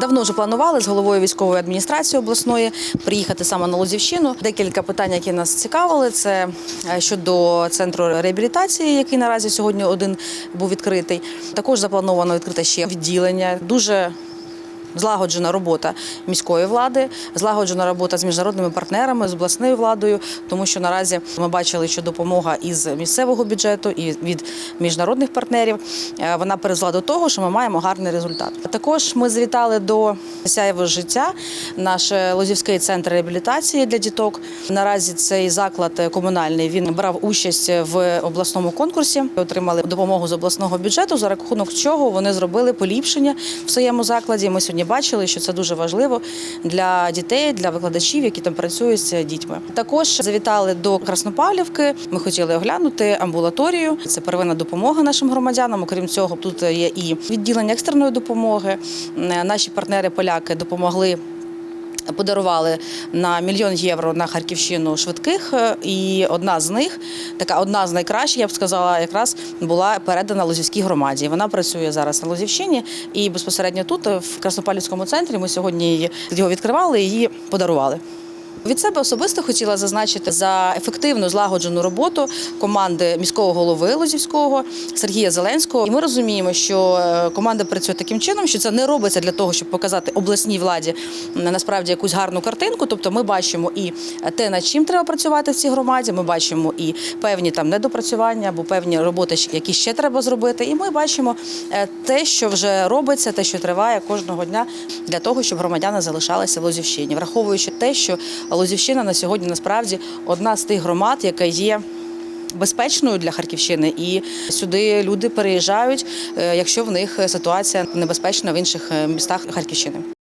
Давно вже планували з головою військової адміністрації обласної приїхати саме на Лозівщину. Декілька питань, які нас цікавили, це е, щодо центру реабілітації, який наразі сьогодні один був відкритий. Також заплановано відкрити ще відділення. Дуже Злагоджена робота міської влади, злагоджена робота з міжнародними партнерами, з обласною владою, тому що наразі ми бачили, що допомога із місцевого бюджету і від міжнародних партнерів е, вона призвела до того, що ми маємо гарний результат. Також ми завітали до сяєво життя, наш е, Лозівський центр реабілітації для діток. Наразі цей заклад е, комунальний він брав участь в обласному конкурсі, отримали допомогу з обласного бюджету, за рахунок чого вони зробили поліпшення в своєму закладі. Ми сьогодні бачили, що це дуже важливо для дітей, для викладачів, які там працюють з дітьми. Також завітали до Краснопавлівки. Ми хотіли оглянути амбулаторію. Це первинна допомога нашим громадянам. Окрім цього, тут є і відділення екстреної допомоги. Наші партнери-поляки допомогли. Подарували на мільйон євро на Харківщину швидких, е, і одна з них, така одна з найкращих, я б сказала, якраз була передана Лозівській громаді. Вона працює зараз на Лозівщині, і безпосередньо тут, е, в Краснопалівському центрі, ми сьогодні його відкривали і її подарували. Від себе особисто хотіла зазначити за ефективну злагоджену роботу команди міського голови Лозівського Сергія Зеленського. І ми розуміємо, що е, команда працює таким чином, що це не робиться для того, щоб показати обласній владі насправді якусь гарну картинку. Тобто, ми бачимо і те, над чим треба працювати в цій громаді. Ми бачимо і певні там недопрацювання або певні роботи, які ще треба зробити. І ми бачимо е, те, що вже робиться, те, що триває кожного дня для того, щоб громадяни залишалися в Лозівщині, враховуючи те, що Лозівщина на сьогодні насправді одна з тих громад, яка є. Безпечною для Харківщини, і сюди люди переїжджають, е, якщо в них ситуація небезпечна в інших е, містах Харківщини.